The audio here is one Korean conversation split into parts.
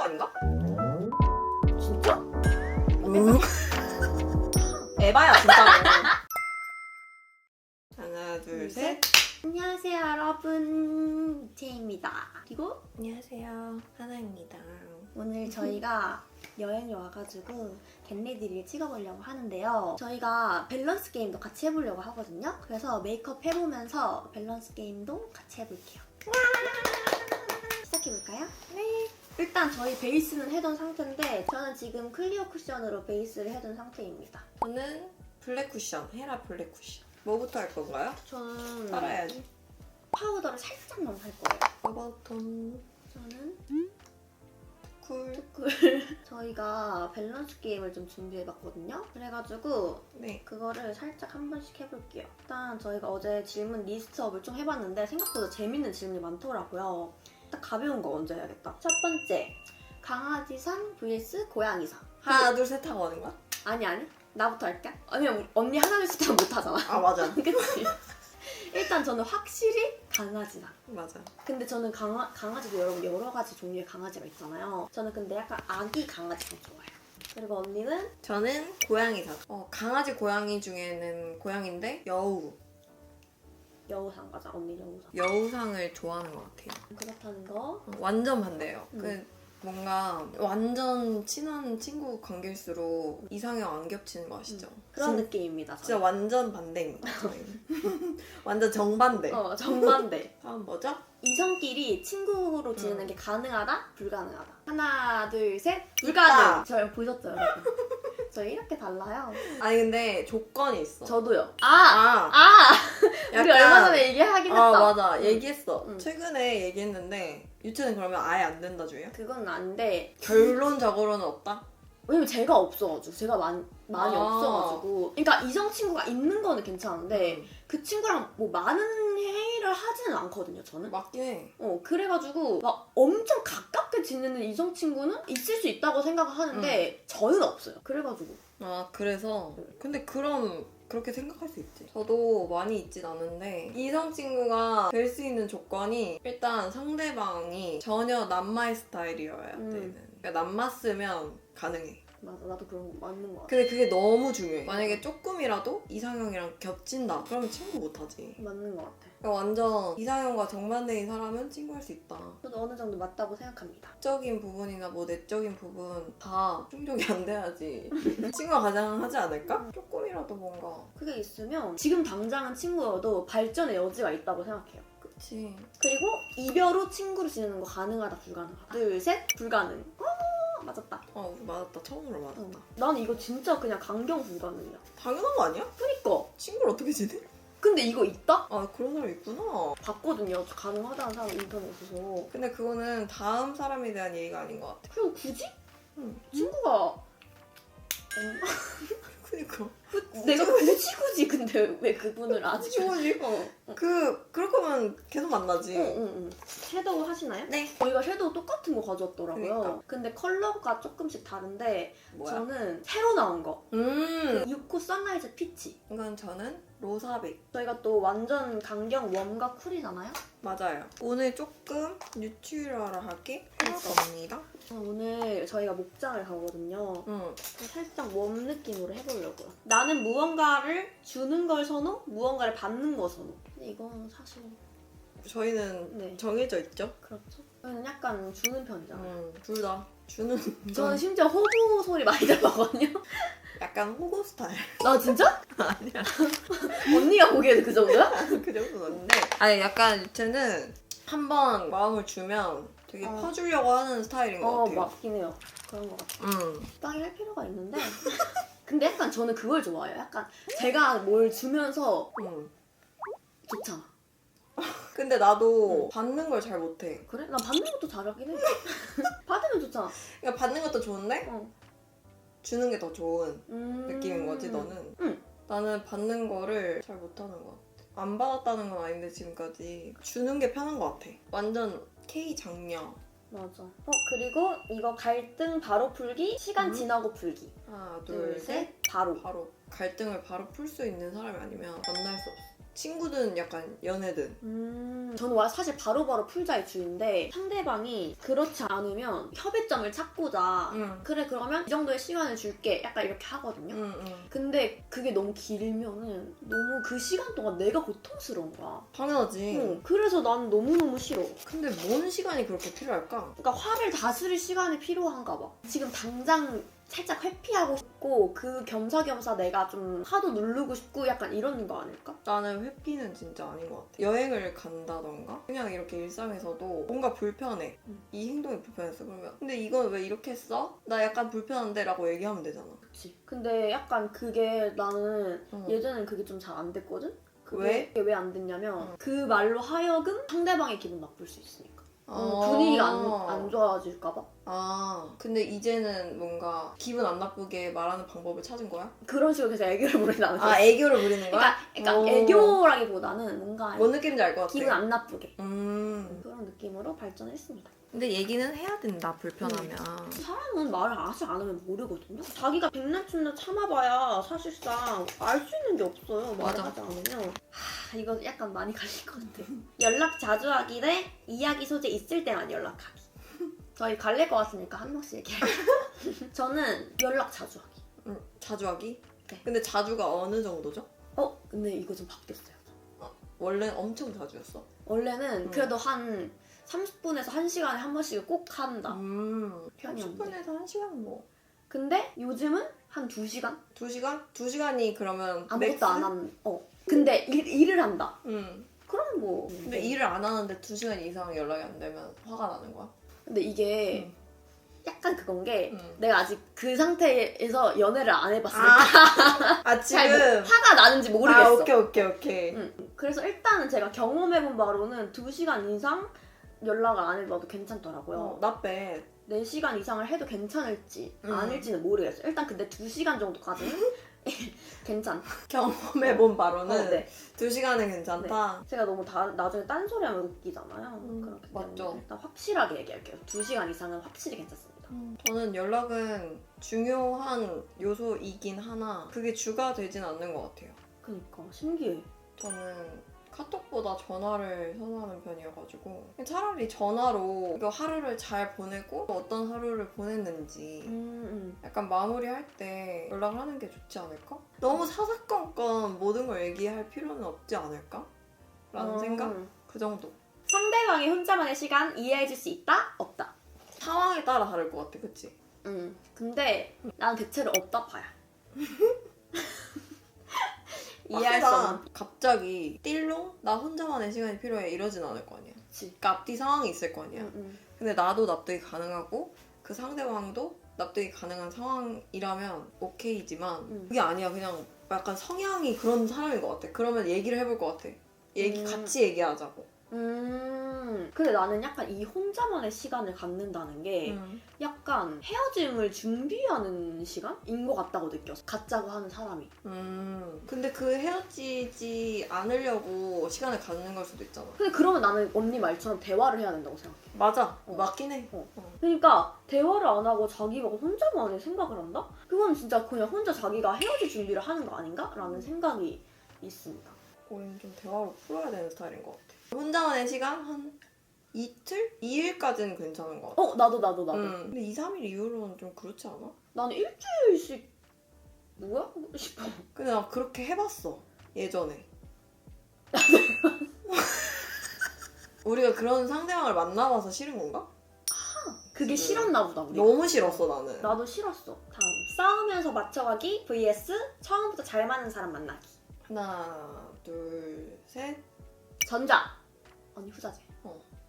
거 아닌가? 진짜? 음. 에바야 진짜로. 하나 둘 셋. 안녕하세요 여러분 이채입니다 그리고 안녕하세요 하나입니다. 오늘 저희가 여행을 와가지고 겟레디를 찍어보려고 하는데요 저희가 밸런스 게임도 같이 해보려고 하거든요 그래서 메이크업 해보면서 밸런스 게임도 같이 해볼게요 시작해볼까요? 네 일단 저희 베이스는 해둔 상태인데 저는 지금 클리어 쿠션으로 베이스를 해둔 상태입니다 저는 블랙 쿠션 헤라 블랙 쿠션. 뭐부터 할 건가요? 저는 알아야지. 파우더를 살짝만 할 거예요 버버톤 저는 쿨. 투쿨 저희가 밸런스 게임을 좀 준비해봤거든요 그래가지고 네. 그거를 살짝 한 번씩 해볼게요 일단 저희가 어제 질문 리스트업을 좀 해봤는데 생각보다 재밌는 질문이 많더라고요 딱 가벼운 거 먼저 해야겠다 첫 번째 강아지 상 vs 고양이 상 하나 둘 셋 하고 하는 거야? 아니 아니 나부터 할게 아니면 우리 언니 하나 둘셋 하면 못하잖아 아 맞아. 그치? 일단 저는 확실히 강아지상 맞아. 근데 저는 강아, 강아지도 여러분 여러 가지 종류의 강아지가 있잖아요. 저는 근데 약간 아기 강아지가 좋아요. 그리고 언니는 저는 고양이 사. 어 강아지 고양이 중에는 고양인데 여우. 여우상 가자. 언니 여우상. 여우상을 좋아하는 것 같아요. 그렇다는 거. 어, 완전 반대예요. 음. 그 뭔가 완전 친한 친구 관계일수록 이상형 안 겹치는 거 아시죠? 그런 진- 느낌입니다. 진짜 저는. 완전 반대입니다. 저희는. 완전 정반대. 어 정반대. 다음 뭐죠? 이성끼리 친구로 지내는 음. 게 가능하다? 불가능하다. 하나 둘 셋. 불가능. 저요 보셨죠 여러분? 저희 이렇게 달라요. 아니 근데 조건이 있어. 저도요. 아 아, 아. 약간- 우리 얼마 전에 얘기하긴 했다. 아 맞아 응. 얘기했어. 응. 최근에 얘기했는데 유채는 그러면 아예 안 된다 주예요? 그건 아닌데 결론적으로는 없다. 왜냐면 제가 없어가지고 제가 많, 많이 아. 없어가지고 그러니까 이성 친구가 있는 거는 괜찮은데 음, 그 친구랑 뭐 많은 행위를 하지는 않거든요 저는 맞긴 해. 어 그래가지고 막 엄청 가깝게 지내는 이성 친구는 있을 수 있다고 생각을 하는데 저는 없어요 그래가지고 아 그래서 근데 그럼 그렇게 생각할 수 있지. 저도 많이 있진 않은데 이성 친구가 될 수 있는 조건이 일단 상대방이 전혀 남마의 스타일이어야 음. 되는. 그러니까 남맞으면 가능해. 맞아 나도 그런 거 맞는 거 같아 근데 그게 너무 중요해. 만약에 조금이라도 이상형이랑 겹친다. 그러면 친구 못하지. 맞는 거 같아 그러니까 완전 이상형과 정반대인 사람은 친구할 수 있다. 저도 어느 정도 맞다고 생각합니다 적인 부분이나 뭐 내적인 부분 다 충족이 안 돼야지 친구가 가장 하지 않을까? 조금이라도 뭔가 그게 있으면 지금 당장은 친구여도 발전의 여지가 있다고 생각해요 그치 그리고 이별 후 친구로 지내는 거 가능하다 불가능하다 둘 셋 불가능 어 맞았다 어 맞았다 처음으로 맞았다 응. 난 이거 진짜 그냥 강경 불가능이야 당연한 거 아니야? 그니까 친구를 어떻게 지내? 근데 이거 있다? 아 그런 사람 있구나 봤거든요 저 가능하다는 사람 인터넷에서 근데 그거는 다음 사람에 대한 얘기가 아닌 것 같아 그리고 굳이? 응. 친구가 그니까 그, 내가 굳이 굳이 근데 왜 그분을 아직 친구지? 어, 그 그럴 거면 계속 만나지 응, 응, 응. 섀도우 하시나요? 네 저희가 섀도우 똑같은 거 가져왔더라고요. 그러니까. 근데 컬러가 조금씩 다른데 뭐야? 저는 새로 나온 거. 음 유코 선라이즈 피치. 이건 저는 로사백 저희가 또 완전 강경 웜과 쿨이잖아요. 맞아요 오늘 조금 뉴트럴하게. 해봤습니다 오늘 저희가 목장을 가거든요. 응 살짝 웜 느낌으로 해보려고요. 나는 무언가를 주는 걸 선호, 무언가를 받는 거 선호. 근데 이건 사실 저희는 네 정해져 있죠? 그렇죠. 저는 약간 주는 편이잖아요. 응, 둘 다. 주는. 저는 심지어 호구 소리 많이 들었거든요. 약간 호구 스타일. 나 진짜? 아니야. 언니가 보기에는 그 정도야? 그 정도는 아닌데. 아니, 약간 쟤는 한 번 마음을 주면 되게 어. 퍼주려고 하는 스타일인 것 어 같아요. 맞긴 해요. 그런 것 같아. 응. 적당히 할 필요가 있는데 근데 약간 저는 그걸 좋아해요. 약간 제가 뭘 주면서 응. 좋잖아. 근데 나도 받는 걸 잘 못해. 그래? 나 받는 것도 잘하긴 해. 받으면 좋잖아. 그러니까 받는 것도 좋은데 어. 주는 게 더 좋은 음... 느낌인 거지, 너는. 응. 나는 받는 거를 잘 못하는 것 같아. 안 받았다는 건 아닌데 지금까지 주는 게 편한 것 같아. 완전 K 장녀. 맞아. 어 그리고 이거 갈등 바로 풀기, 시간 음. 지나고 풀기. 하나, 둘, 둘, 셋, 셋. 바로. 바로 갈등을 바로 풀 수 있는 사람이 아니면 만날 수 없어. 친구든 약간 연애든. 음, 저는 와- 사실 바로바로 풀자의 주인데 상대방이 그렇지 않으면 협의점을 찾고자 응. 그래 그러면 이 정도의 시간을 줄게 약간 이렇게 하거든요. 근데 그게 너무 길면은 너무 그 시간 동안 내가 고통스러운 거야. 당연하지. 응, 그래서 난 너무너무 싫어. 근데 뭔 시간이 그렇게 필요할까? 그러니까 화를 다스릴 시간이 필요한가 봐. 지금 당장 살짝 회피하고 싶고 그 겸사겸사 내가 좀 하도 누르고 싶고 약간 이런 거 아닐까? 나는 회피는 진짜 아닌 것 같아. 여행을 간다던가 그냥 이렇게 일상에서도 뭔가 불편해. 음. 이 행동이 불편했어. 그러면 근데 이건 왜 이렇게 했어? 나 약간 불편한데 라고 얘기하면 되잖아. 그치. 근데 약간 그게 나는 어. 예전엔 그게 좀 잘 안 됐거든? 왜? 왜 안 됐냐면 어. 그 말로 하여금 상대방의 기분 나쁠 수 있으니까. 음, 아. 분위기가 안, 안 좋아질까봐. 아, 근데 이제는 뭔가 기분 안 나쁘게 말하는 방법을 찾은 거야? 그런 식으로 계속 애교를 부린다는 아, 애교를 부리는 거야? 그러니까, 그러니까 오. 애교라기보다는 뭔가 뭔 느낌인지 알 것 같아. 기분 안 나쁘게 음. 그런 느낌으로 발전했습니다. 근데 얘기는 해야 된다, 불편하면. 사람은 말을 아직 안 하면 모르거든요. 자기가 백날쯤날 참아봐야 사실상 알 수 있는 게 없어요. 말을 맞아. 하지 않으면. 하, 이거 약간 많이 갈릴 것 같아. 연락 자주 하기 대 이야기 소재 있을 때만 연락하기. 저희 갈릴 것 같으니까 한 명씩 얘기할게요. 저는 연락 자주 하기. 음, 자주 하기? 네. 근데 자주가 어느 정도죠? 어? 근데 이거 좀 바뀌었어요. 원래는 엄청 자주였어. 원래는 음. 그래도 한 30분에서 1시간에 한 번씩 꼭 한다. 음. 편이었는데. 30분에서 1시간 뭐. 근데 요즘은 한 2시간? 2시간? 2시간이 그러면 아무것도 맥스? 안 한, 어. 근데 일, 일을 한다. 응. 그럼 뭐. 근데 일을 안 하는데 2시간 이상 연락이 안 되면 화가 나는 거야? 근데 이게 응. 약간 그건 게 응. 내가 아직 그 상태에서 연애를 안 해봤으니까 아, 아잘 지금? 모- 화가 나는지 모르겠어. 아, 오케이, 오케이, 오케이. 응. 그래서 일단은 제가 경험해본 바로는 2 시간 이상 연락을 안 해봐도 괜찮더라고요. 어, bad. 4시간 이상을 해도 괜찮을지 음. 아닐지는 모르겠어요. 일단 근데 2시간 정도까지는 괜찮다. 경험해본 바로는 어, 네. 2시간은 괜찮다. 제가 너무 다, 나중에 딴소리하면 웃기잖아요. 음, 그렇기 때문에 맞죠. 일단 확실하게 얘기할게요. 2시간 이상은 확실히 괜찮습니다. 저는 연락은 중요한 요소이긴 하나 그게 주가 되진 않는 것 같아요. 그니까 신기해. 저는 카톡보다 전화를 선호하는 편이어가지고 차라리 전화로 이거 하루를 잘 보내고 어떤 하루를 보냈는지 음, 약간 마무리할 때 연락을 하는 게 좋지 않을까? 너무 사사건건 모든 걸 얘기할 필요는 없지 않을까? 라는 음. 생각? 그 정도. 상대방이 혼자만의 시간 이해해줄 수 있다? 없다. 상황에 따라 다를 것 같아, 그치? 음. 근데 난 대체로 없다 봐야. 이해할 수. 없는. 갑자기 띨롱? 나 혼자만의 시간이 필요해 이러진 않을 거 아니야. 그치. 그러니까 앞뒤 상황이 있을 거 아니야. 음, 음. 근데 나도 납득이 가능하고 그 상대방도 납득이 가능한 상황이라면 오케이지만 음. 그게 아니야. 그냥 약간 성향이 그런 사람인 것 같아. 그러면 얘기를 해볼 것 같아. 얘기 음. 같이 얘기하자고. 음. 근데 나는 약간 이 혼자만의 시간을 갖는다는 게 음. 약간 헤어짐을 준비하는 시간인 것 같다고 느꼈어. 갖자고 하는 사람이. 음. 근데 그 헤어지지 않으려고 시간을 갖는 걸 수도 있잖아. 근데 그러면 나는 언니 말처럼 대화를 해야 된다고 생각해. 맞아. 어. 맞긴 해. 어. 어. 그러니까 대화를 안 하고 자기가 혼자만의 생각을 한다? 그건 진짜 그냥 혼자 자기가 헤어질 준비를 하는 거 아닌가? 라는 생각이 있습니다. 우리는 좀 대화로 풀어야 되는 스타일인 것 같아. 혼자만의 시간 한 이틀? 2일까지는 괜찮은 것 같아. 어 나도 나도 나도. 음. 근데 2, 3일 이후로는 좀 그렇지 않아? 나는 일주일씩 뭐야? 싶어. 근데 나 그렇게 해봤어. 예전에. 우리가 그런 상대방을 만나봐서 싫은 건가? 그게 지금 싫었나 보다 우리. 너무 싫었어 나는. 나도 싫었어. 다음 싸우면서 맞춰가기 vs 처음부터 잘 맞는 사람 만나기. 하나, 둘, 셋. 전자. 언니 후자지.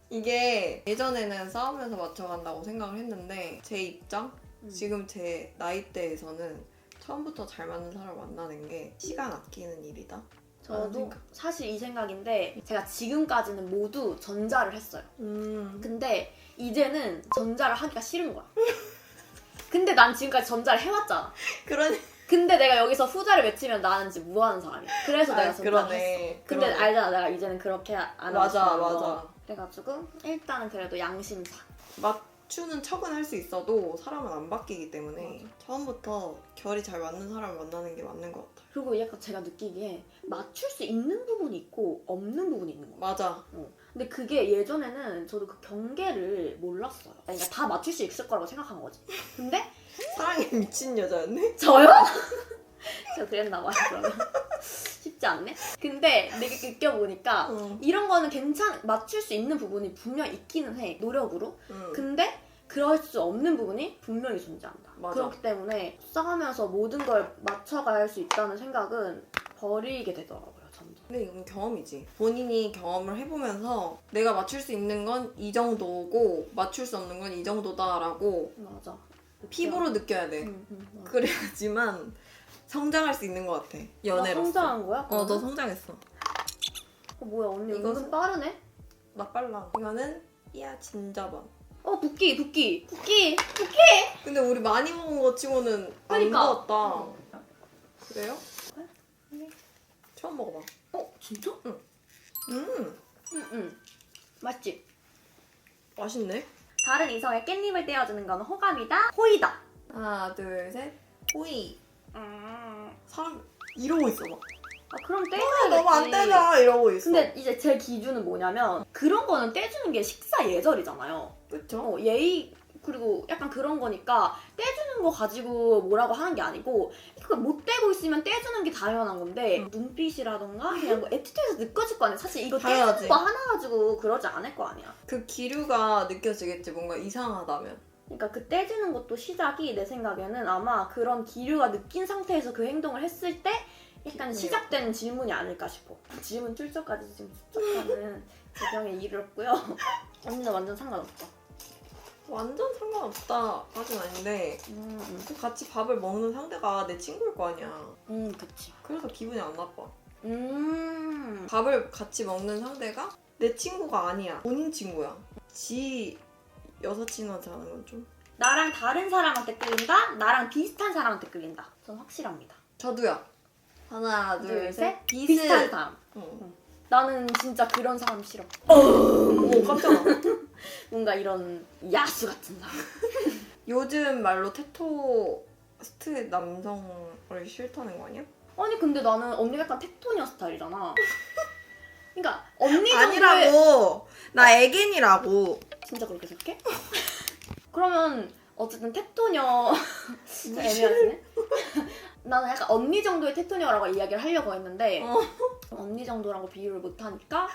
이게 예전에는 싸우면서 맞춰간다고 생각을 했는데 제 입장? 음. 지금 제 나이대에서는 처음부터 잘 맞는 사람을 만나는 게 시간 아끼는 일이다. 저도 생각. 사실 이 생각인데 제가 지금까지는 모두 전자를 했어요. 음. 근데 이제는 전자를 하기가 싫은 거야. 근데 난 지금까지 전자를 해왔잖아. 그러니 근데 내가 여기서 후자를 외치면 나는 지금 뭐 하는 사람이야. 그래서 내가 아, 전자를 했어. 그러네. 근데 그러네. 알잖아, 내가 이제는 그렇게 안 하고 맞아 거. 맞아. 그래가지고 일단은 그래도 양심상. 맞추는 척은 할 수 있어도 사람은 안 바뀌기 때문에 처음부터 결이 잘 맞는 사람을 만나는 게 맞는 것 같아요. 그리고 약간 제가 느끼기에 맞출 수 있는 부분이 있고 없는 부분이 있는 거예요. 맞아. 근데 그게 예전에는 저도 그 경계를 몰랐어요. 그러니까 다 맞출 수 있을 거라고 생각한 거지. 근데 사랑에 미친 여자였네? 저요? 저 그랬나 봐요, 그러면. 쉽지 않네? 근데 내가 느껴보니까 응. 이런 거는 괜찮, 맞출 수 있는 부분이 분명 있기는 해, 노력으로. 응. 근데 그럴 수 없는 부분이 분명히 존재한다. 맞아. 그렇기 때문에 싸가면서 모든 걸 맞춰갈 수 있다는 생각은 버리게 되더라고요, 점점. 근데 이건 경험이지. 본인이 경험을 해보면서 내가 맞출 수 있는 건 이 정도고 맞출 수 없는 건 이 정도다라고 맞아. 피부로 느껴야 돼. 응, 응, 맞아. 그래야지만 성장할 수 있는 것 같아. 나 연애로서. 성장한 거야? 어, 너? 성장했어. 어, 뭐야, 언니 이것은- 은근 빠르네? 나 빨라. 이거는 야 진짜반. 어, 붓기, 붓기, 붓기, 붓기! 근데 우리 많이 먹은 거 치고는 안 그러니까. 먹었다. 그래요? 그래? 처음 먹어봐. 어, 진짜? 음, 응, 응. 맛있지? 맛있네. 다른 이성의 깻잎을 떼어주는 건 호감이다, 호이다. 하나, 둘, 셋. 호이. 음. 사람 이러고 있어 막. 아, 그럼 아, 떼줘야겠지. 너무 안 되나 이러고 있어. 근데 이제 제 기준은 뭐냐면 그런 거는 떼주는 게 식사 예절이잖아요. 그쵸? 어, 예의 그리고 약간 그런 거니까 떼주는 거 가지고 뭐라고 하는 게 아니고 이거 못 떼고 있으면 떼주는 게 당연한 건데 응. 눈빛이라던가 그냥 뭐 애티튜드에서 느껴질 거 아니야. 사실 이거 당연하지. 떼주는 거 하나 가지고 그러지 않을 거 아니야. 그 기류가 느껴지겠지 뭔가 이상하다면. 그러니까 그 떼주는 것도 시작이 내 생각에는 아마 그런 기류가 느낀 상태에서 그 행동을 했을 때 약간 시작되는 질문이 아닐까 싶어. 질문 출처까지 지금 추적하는 재경에 이르렀고요. 언니는 완전 상관없어. 완전 상관없다 까진 아닌데 음, 음. 그 같이 밥을 먹는 상대가 내 친구일 거 아니야. 음, 그치. 그래서 기분이 안 나빠. 음. 밥을 같이 먹는 상대가 내 친구가 아니야. 본인 친구야. 지 여사친한테 하는 건 좀. 나랑 다른 사람한테 끌린다? 나랑 비슷한 사람한테 끌린다. 전 확실합니다. 저도야. 하나, 둘, 둘, 셋. 셋. 비슷. 비슷한 사람. 어. 나는 진짜 그런 사람 싫어. 오, 깜짝아. 뭔가 이런 야수 같은 사람. 요즘 말로 테토 스트 남성을 싫다는 거 아니야? 아니 근데 나는 언니가 약간 텍토니어 스타일이잖아. 그러니까 언니 정도의 아니라고. 나 애견이라고. 진짜 그렇게 생각해? 그러면 어쨌든 텍토니어 애매하네. 나는 약간 언니 정도의 텍토니어라고 이야기를 하려고 했는데 어. 언니 정도라고 비유를 못 하니까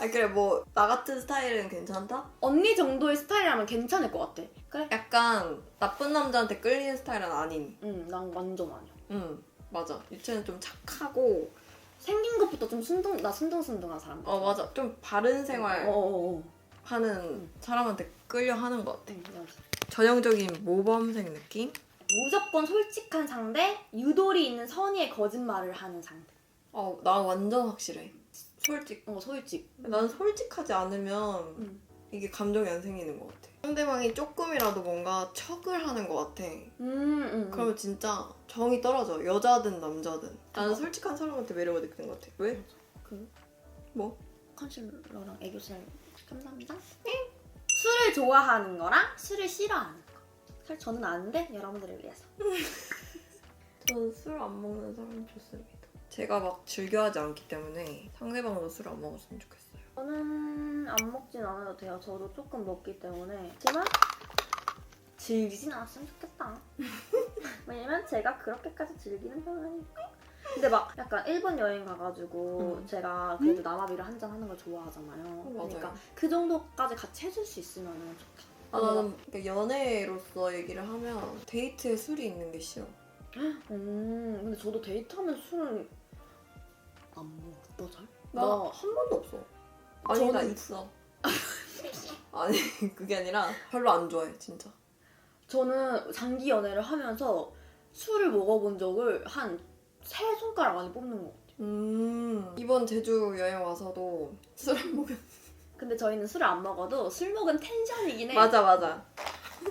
아 그래 뭐 나 같은 스타일은 괜찮다? 언니 정도의 스타일이라면 괜찮을 것 같아. 그래? 약간 나쁜 남자한테 끌리는 스타일은 아닌. 응, 난 완전 아니야. 응 맞아. 유채는 좀 착하고 생긴 것부터 좀 순둥, 나 순둥순둥한 사람. 어 맞아 좀 바른 생활 어어어. 하는 사람한테 끌려 하는 것 같아. 응, 맞아. 전형적인 모범생 느낌? 무조건 솔직한 상대, 유도리 있는 선의의 거짓말을 하는 상대. 어, 나 완전 확실해. 솔직. 어, 솔직. 난 솔직하지 않으면 응. 이게 감정이 안 생기는 것 같아. 상대방이 조금이라도 뭔가 척을 하는 것 같아. 음, 음. 그러면 진짜 정이 떨어져. 여자든 남자든. 나는 솔직한 사람한테 매력을 느끼는 것 같아. 왜? 그 뭐? 컨실러랑 애교살 감사합니다. 술을 좋아하는 거랑 술을 싫어하는 거. 사실 저는 아는데 여러분들을 위해서. 저는 술 안 먹는 사람 좋습니다. 제가 막 즐겨하지 않기 때문에 상대방도 술 안 먹었으면 좋겠어요. 저는 안 먹진 않아도 돼요. 저도 조금 먹기 때문에. 하지만 즐기진 않았으면 좋겠다. 왜냐면 제가 그렇게까지 즐기는 편은 아니니까. 근데 막 약간 일본 여행 가가지고 음. 제가 그래도 남아비를 한 잔 하는 걸 좋아하잖아요. 맞아요. 그러니까 그 정도까지 같이 해줄 수 있으면 좋다. 아, 나는 그러니까 연애로서 얘기를 하면 데이트에 술이 있는 게 싫어. 음, 근데 저도 데이트하면 술은 안 먹어. 잘? 나한 번도 없어. 아니 나 저는- 있어. 아니 그게 아니라 별로 안 좋아해 진짜. 저는 장기 연애를 하면서 술을 먹어본 적을 한 세 손가락 안에 뽑는 것 같아요. 음 이번 제주 여행 와서도 술안 먹은. 근데 저희는 술을 안 먹어도 술 먹은 텐션이긴 해. 맞아 맞아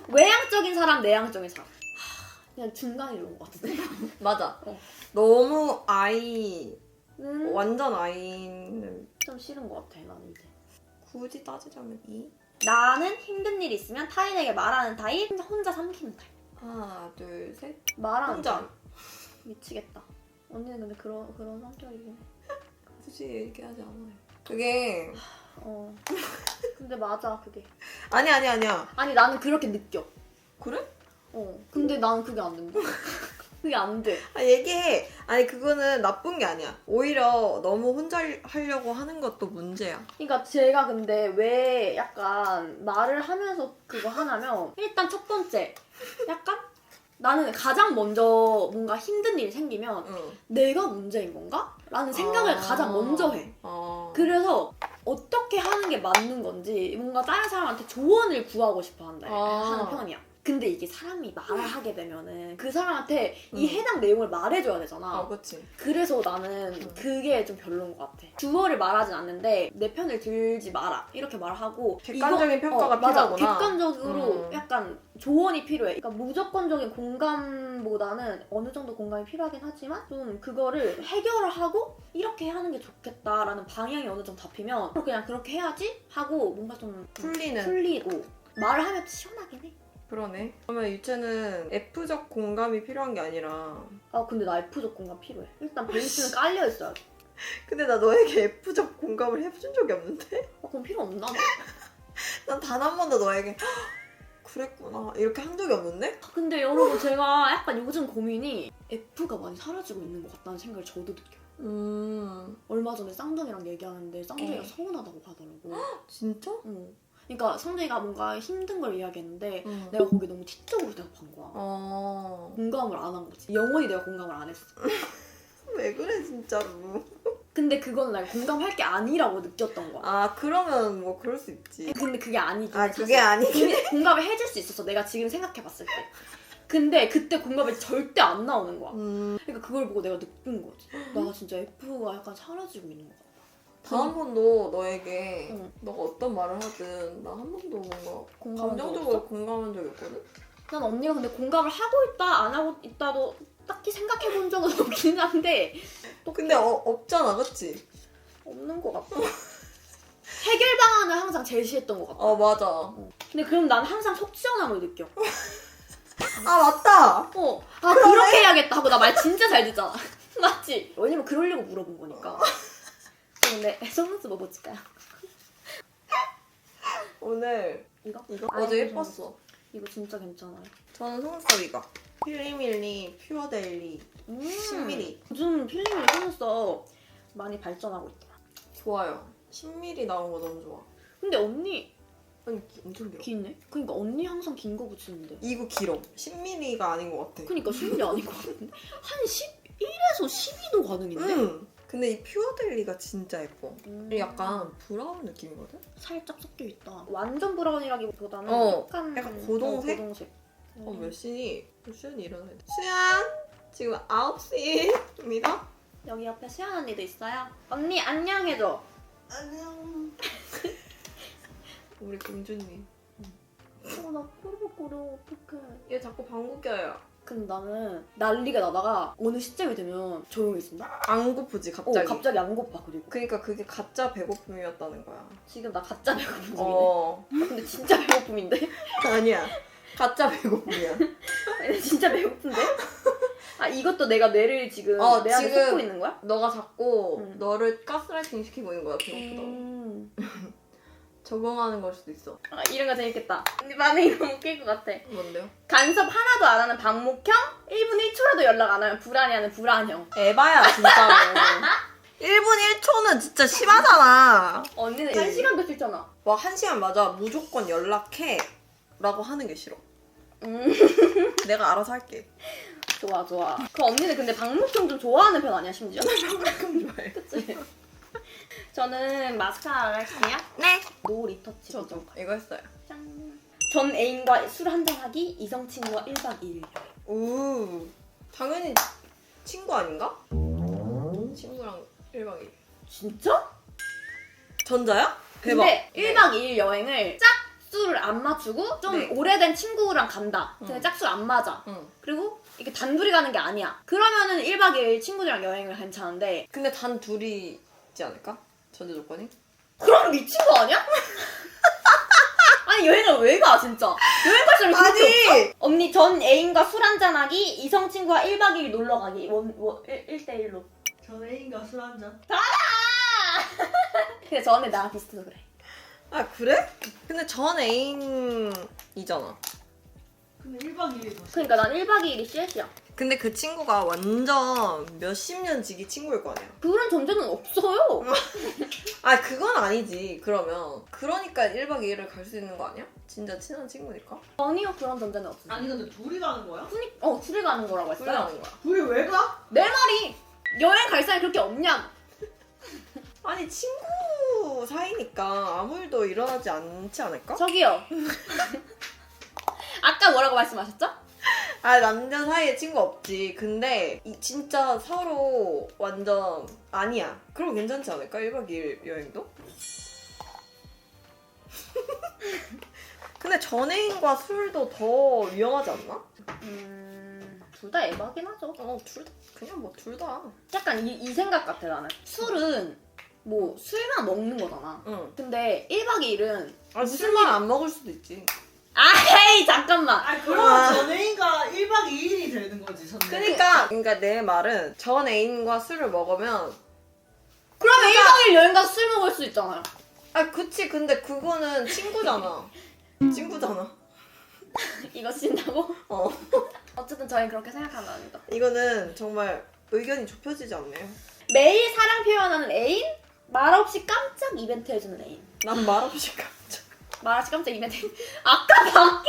외향적인 사람, 내향적인 사람. 하, 그냥 중간이 이런 것 같은데. 맞아. 어. 너무 아이 는 완전 아이는 좀 싫은 것 같아, 나는 이제. 굳이 따지자면 이 나는 힘든 일 있으면 타인에게 말하는 타입, 혼자 삼키는 타입. 하나, 둘, 셋. 말하는 혼자. 타입. 미치겠다. 언니는 근데 그런 그런 성격이긴 해. 굳이 얘기하지 않아요. 그게 어. 근데 맞아 그게. 아니 아니 아니야. 아니 나는 그렇게 느껴. 그래? 어. 근데 나는 그게 안 된다. 그게 안 돼. 아 얘기해. 아니 그거는 나쁜 게 아니야. 오히려 너무 혼자 하려고 하는 것도 문제야. 그러니까 제가 근데 왜 약간 말을 하면서 그거 하냐면 일단 첫 번째 약간 나는 가장 먼저 뭔가 힘든 일이 생기면 응. 내가 문제인 건가? 라는 생각을 아. 가장 먼저 해. 어. 그래서 어떻게 하는 게 맞는 건지 뭔가 다른 사람한테 조언을 구하고 싶어 한다 아. 하는 편이야. 근데 이게 사람이 말을 하게 되면은 그 사람한테 이 음. 해당 내용을 말해줘야 되잖아. 아 그렇지. 그래서 나는 음. 그게 좀 별로인 것 같아. 주어를 말하진 않는데 내 편을 들지 마라 이렇게 말하고 객관적인 이거- 평가가 어, 맞아. 필요하구나. 객관적으로 음. 약간 조언이 필요해. 그러니까 무조건적인 공감보다는 어느 정도 공감이 필요하긴 하지만 좀 그거를 해결을 하고 이렇게 하는 게 좋겠다라는 방향이 어느 정도 잡히면 그냥 그렇게 해야지 하고 뭔가 좀 풀리는. 풀리고 말을 하면 시원하긴 해. 그러네. 그러면 유채는 F적 공감이 필요한 게 아니라. 아 근데 나 F적 공감 필요해. 일단 베이스는 깔려 있어야 돼. 근데 나 너에게 F적 공감을 해준 적이 없는데? 어, 그럼 필요 없나? 난단 한 번도 너에게 그랬구나 이렇게 한 적이 없는데? 근데 여러분 제가 약간 요즘 고민이 F가 많이 사라지고 있는 것 같다는 생각을 저도 느껴요. 음 얼마 전에 쌍둥이랑 얘기하는데 쌍둥이가 어. 서운하다고 하더라고. 진짜? 응. 그러니까 쌍둥이가 뭔가 힘든 걸 이야기했는데 응. 내가 거기 너무 티적으로 대답한 거야. 어... 공감을 안 한 거지. 영원히 내가 공감을 안 했어. 왜 그래 진짜로 근데 그건 내가 공감할 게 아니라고 느꼈던 거야. 아 그러면 뭐 그럴 수 있지 근데 그게 아니긴 아 해, 그게 공- 공감을 해줄 수 있었어. 내가 지금 생각해봤을 때. 근데 그때 공감이 절대 안 나오는 거야. 음, 그러니까 그걸 보고 내가 느낀 거지. 나 진짜 F가 약간 사라지고 있는 것같 다. 다음 번도 너에게 응. 너가 어떤 말을 하든 나 한 번도 뭔가 공감한 적 감정적으로 없어? 공감한 적이 없거든? 난 언니가 근데 공감을 하고 있다 안 하고 있다도 딱히 생각해 본 적은 없긴 한데 또 근데 어, 없잖아 그치? 없는 것 같아. 해결 방안을 항상 제시했던 것 같아. 어 맞아 근데 그럼 난 항상 속 시원함을 느껴. 아 맞다 어, 아 그렇게 해야겠다 하고 나 말 진짜 잘 듣잖아. 맞지? 왜냐면 그러려고 물어본 거니까. 근데 속눈썹 뭐 붙일까요? 오늘 이거? 이거 아이고, 어제 예뻤어 이거 진짜 괜찮아요. 저는 속눈썹 이거 필리밀리 퓨어데일리 음. 10mm 요즘 필링이 속눈썹 많이 발전하고 있더라. 좋아요 10mm 나온 거 너무 좋아 근데 언니 아니 기- 엄청 길어 기네? 그러니까 언니 항상 긴 거 붙이는데. 이거 길어 10mm가 아닌 것 같아 그니까 10이 아닌 것 같은데? 한 11에서 12도 가능인데? 응 근데 이 퓨어데일리가 진짜 예뻐 음. 이 약간 브라운 느낌이거든? 살짝 섞여 있다. 완전 브라운이라기보다는 어, 약간, 약간 고동색? 어, 고동색. 어, 몇 시니? 수연이 일어나야 돼. 수연! 지금 9시입니다. 여기 옆에 수연 언니도 있어요. 언니 안녕 해줘. 안녕. 우리 공주님. 어, 나 꼬르륵 꼬르 어떡해. 얘 자꾸 방구 껴요. 근데 나는 난리가 나다가 어느 시점이 되면 조용해진다? 안 고프지, 어, 갑자기. 갑자기 안 고파 그리고. 그러니까 그게 가짜 배고픔이었다는 거야. 지금 나 가짜 배고픔 중이네. 어. 근데 진짜 배고픔인데? 아니야. 가짜 배고픔이야. 아니, 진짜 배고픈데? 아 이것도 내가 뇌를 지금 어, 내 안에 지금- 쏟고 있는 거야? 너가 자꾸 응. 너를 가스라이팅 시키고 있는 거야, 배고프다고. 음. 적응하는 걸 수도 있어. 아 이런 거 재밌겠다. 언니 반응이 너무 웃길 것 같아. 뭔데요? 간섭 하나도 안 하는 방목형? 1분 1초라도 연락 안 하면 불안해하는 불안형. 에바야, 진짜로. 1분 1초는 진짜 심하잖아. 언니는 네. 1시간도 싫잖아. 와, 한 시간 맞아. 무조건 연락해. 라고 하는 게 싫어. 음. 내가 알아서 할게. 좋아 좋아. 그 언니는 근데 방목형 좀 좋아하는 편 아니야 심지어? 조금 좋아해. 그치? 저는 마스카라를 할게요. 네. 노 리터치. 저도 이거 했어요. 짠. 전 애인과 술 한잔하기, 이성 친구와 1박 2일. 우. 당연히 친구 아닌가? 친구랑 1박 2일. 진짜? 전자야? 대박. 근데 네. 1박 2일 여행을 짝수를 안 맞추고 좀 네. 오래된 친구랑 간다. 근데 응. 짝수를 안 맞아. 응. 그리고 이렇게 단둘이 가는 게 아니야. 그러면은 1박 2일 친구들이랑 여행을 괜찮은데 근데 단 둘이지 않을까? 전제 조건이? 그럼 미친 거 아니야? 아니 여행을 왜 가 진짜? 여행 갈 사람이 그렇게 없어? 아니 언니 전 애인과 술 한잔하기, 이성 친구와 1박 2일 놀러 가기. 원, 원, 1, 대 1로. 전 애인과 술 한잔. 근데 저 언니 나랑 비슷해서 그래. 아 그래? 근데 전 애인이잖아. 근데 1박 2일도. 그러니까 난 1박 2일이 셋이야. 근데 그 친구가 완전 몇십 년 지기 친구일 거 아니야. 그런 존재는 없어요. 아 그건 아니지. 그러면 그러니까 1박 2일을 갈 수 있는 거 아니야? 진짜 친한 친구니까. 아니요 그런 존재는 없어. 아니 근데 둘이 가는 거야? 둘이 어 둘이 가는 거라고 했어요. 가는 거야. 둘이 왜 가? 내 말이 여행 갈 사람이 그렇게 없냐? 아니 친구 사이니까 아무 일도 일어나지 않지 않을까? 저기요. 아까 뭐라고 말씀하셨죠? 아 남녀 사이에 친구 없지. 근데 이- 진짜 서로 완전 아니야. 그럼 괜찮지 않을까? 1박 2일 여행도? 근데 전애인과 술도 더 위험하지 않나? 음 둘 다 에바긴 하죠. 어, 둘 다. 그냥 뭐 둘 다. 약간 이, 이 생각 같아 나는. 술은 뭐 술만 먹는 거잖아. 응. 근데 1박 2일은 아, 술만 안 먹을 수도 있지. 아헤이 잠깐만. 아 그러면 아. 전 애인과 1박 2일이 되는 거지 전 애인. 그러니까, 그러니까 내 말은 전 애인과 술을 먹으면 그러면 1박 2일 여행 가서 술 먹을 수 있잖아요. 아, 그치. 근데 그거는 친구잖아. 친구잖아. 이거 쓴다고? 어. 어쨌든 저희는 그렇게 생각하는 겁니다. 이거는 정말 의견이 좁혀지지 않네요. 매일 사랑 표현하는 애인? 말없이 깜짝 이벤트 해주는 애인. 난 말없이 깜짝. 말없이 깜짝 이벤트. 아까 받기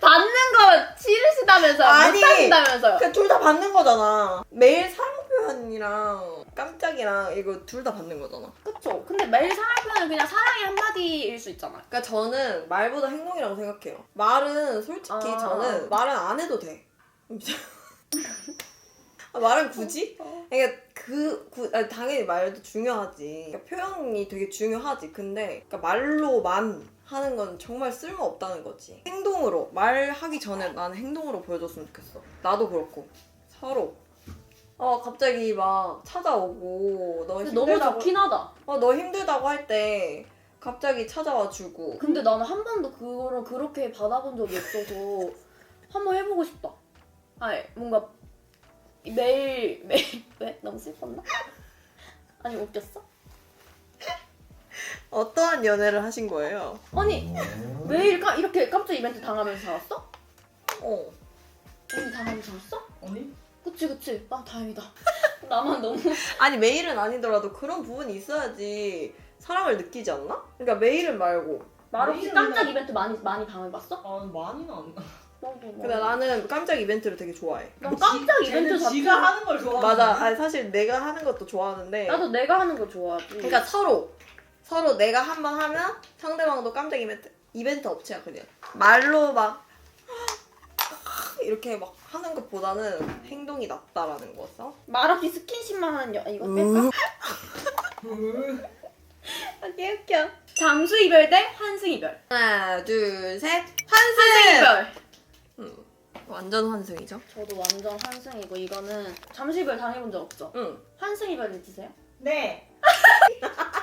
받는 거 싫으시다면서요? 아니. 못하신다면서요? 그냥 둘 다 받는 거잖아. 매일 사랑 표현이랑 깜짝이랑 이거 둘 다 받는 거잖아. 그쵸. 근데 매일 사랑 표현은 그냥 사랑의 한마디일 수 있잖아요. 그러니까 저는 말보다 행동이라고 생각해요. 말은 솔직히 아. 저는 말은 안 해도 돼. 아, 말은 굳이? 그러니까 그 구- 아니, 당연히 말도 중요하지. 그러니까 표현이 되게 중요하지. 근데 그러니까 말로만 하는 건 정말 쓸모 없다는 거지. 행동으로 말하기 전에 나는 행동으로 보여줬으면 좋겠어. 나도 그렇고 서로. 어 갑자기 막 찾아오고 너 근데 너무 힘들다고 좋긴 하다. 어너 힘들다고 할 때 갑자기 찾아와 주고 근데 나는 한 번도 그거를 그렇게 받아본 적이 없어서 한번 해보고 싶다. 아니 뭔가 매일 매일 왜 너무 슬펐나? 아니 웃겼어? 어떠한 연애를 하신 거예요? 아니 매일 까, 이렇게 깜짝 이벤트 당하면서 살았어? 어. 언니 당하면서 살았어? 아니? 그치 그치. 아 다행이다. 나만 너무 아니 매일은 아니더라도 그런 부분이 있어야지 사랑을 느끼지 않나? 그러니까 매일은 말고. 말없이 매일은 깜짝 나- 이벤트 많이 많이 당해봤어? 아 많이는 안 나. 나도 뭐. 근데 나는 깜짝 이벤트를 되게 좋아해. 난 깜짝 지- 이벤트 쟤는 자체 지가 하는 걸 좋아하는 맞아. 아니 사실 내가 하는 것도 좋아하는데. 나도 내가 하는 거 좋아하지. 그러니까 서로 서로 내가 한 번 하면 상대방도 깜짝 이벤트 이벤트 업체야 그냥 말로 막 이렇게 막 하는 것보다는 행동이 낫다라는 거죠. 말없이 스킨십만 하는 여 이거 음. 뺄까? 음. 아, 개웃겨. 잠수 이별 대 환승 이별. 하나, 둘, 셋. 환승 환승. 이별. 음, 완전 환승이죠. 저도 완전 환승이고 이거는 잠수 이별 당해본 적 없죠? 응. 환승 이별 있으세요? 네.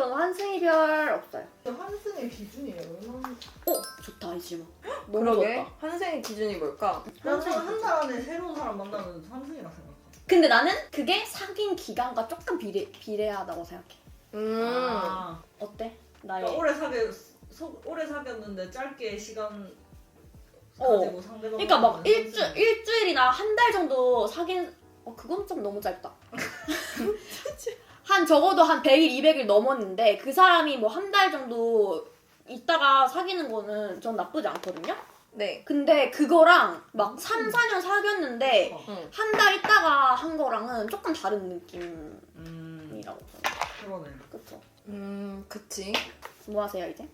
저는 환승 이 별 없어요. 환승의 기준이 얼마나? 어 좋다 이 질문. 너무 그러게 좋다. 환승의 기준이 뭘까? 환승은 한달 안에 새로운 사람 만나는 환승이라 생각해. 근데 나는 그게 사귄 기간과 조금 비례 비례하다고 생각해. 음. 아. 어때? 나의 그러니까 오래 사귀 소, 오래 사귀었는데 짧게 시간 어. 가지고 상대방. 그러니까 막 만나는 일주 환승. 일주일이나 한 달 정도 사귄 어 그건 좀 너무 짧다. 한 적어도 한 100일, 200일 넘었는데 그 사람이 뭐 한 달 정도 있다가 사귀는 거는 전 나쁘지 않거든요. 네. 근데 그거랑 막 3, 4년 사귀었는데 어. 응. 한 달 있다가 한 거랑은 조금 다른 느낌이라고 음. 생각해요. 그러네. 그쵸? 음, 그치. 뭐 하세요 이제?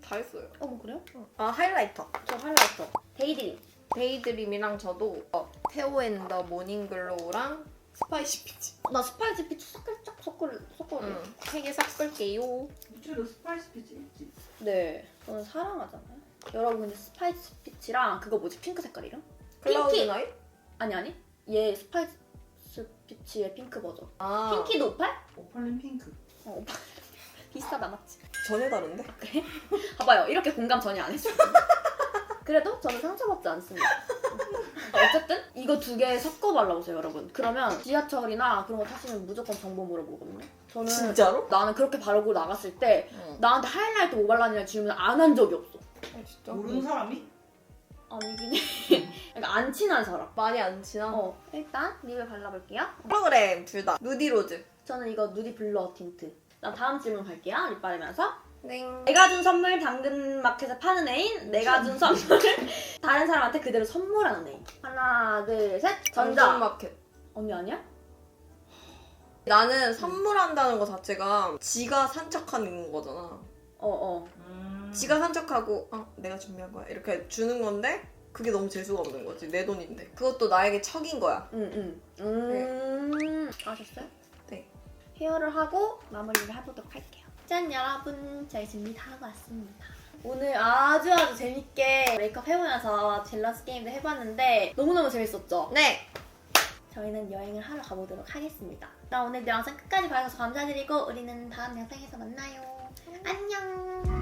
다 했어요. 어머 그래요? 아, 하이라이터. 저 하이라이터. 데이드림. 데이드림이랑 저도 어, 테오 앤더 모닝글로우랑 스파이시 피치. 나 스파이스 피치 살짝 섞을, 섞을. 응. 세개 섞을게요. 유치도 스파이스 피지 있지. 네. 저는 사랑하잖아요. 여러분 근데 스파이스 피치랑 그거 뭐지? 핑크 색깔 이름? 클라우드 핑키. 나이? 아니 아니. 얘 스파이스 피치의 핑크 버전. 아. 핑키도 오팔? 오팔린 핑크. 어 오빠. 비슷하다 맞지? 전혀 다른데? 봐봐요. 이렇게 공감 전혀 안 했어요. 그래도 저는 상처받지 않습니다. 어쨌든 이거 두 개 섞어 발라보세요, 여러분. 그러면 지하철이나 그런 거 타시면 무조건 정보 물어보거든요. 저는 진짜로? 나는 그렇게 바르고 나갔을 때 응. 나한테 하이라이트 뭐 발랐냐는 질문 안 한 적이 없어. 아, 진짜? 모르는 사람이? 아니긴 해. 그러니까 안 친한 사람. 많이 안 친한? 어, 일단 립을 발라볼게요. 홀로그램 둘 다. 누디로즈. 저는 이거 누디 블러 틴트. 나 다음 질문 갈게요. 립 바르면서. 땡. 내가 준 선물 당근마켓에 파는 애인, 내가 준 선물을 다른 사람한테 그대로 선물하는 애인. 하나, 둘, 셋. 전자. 전자마켓. 언니 아니야? 나는 선물한다는 거 자체가 지가 산책하는 거잖아. 어, 어. 음. 지가 산책하고 아 내가 준비한 거야 이렇게 주는 건데 그게 너무 재수가 없는 거지 내 돈인데 그것도 나에게 척인 거야 응, 응. 음. 아셨어요? 네. 헤어를 하고 마무리를 해보도록 할게요. 짠, 여러분. 저희 준비 다 하고 왔습니다. 오늘 아주 아주 재밌게 메이크업 해보면서 젤러스 게임도 해봤는데 너무너무 재밌었죠? 네 저희는 여행을 하러 가보도록 하겠습니다. 나 오늘 영상 끝까지 봐주셔서 감사드리고 우리는 다음 영상에서 만나요. 안녕.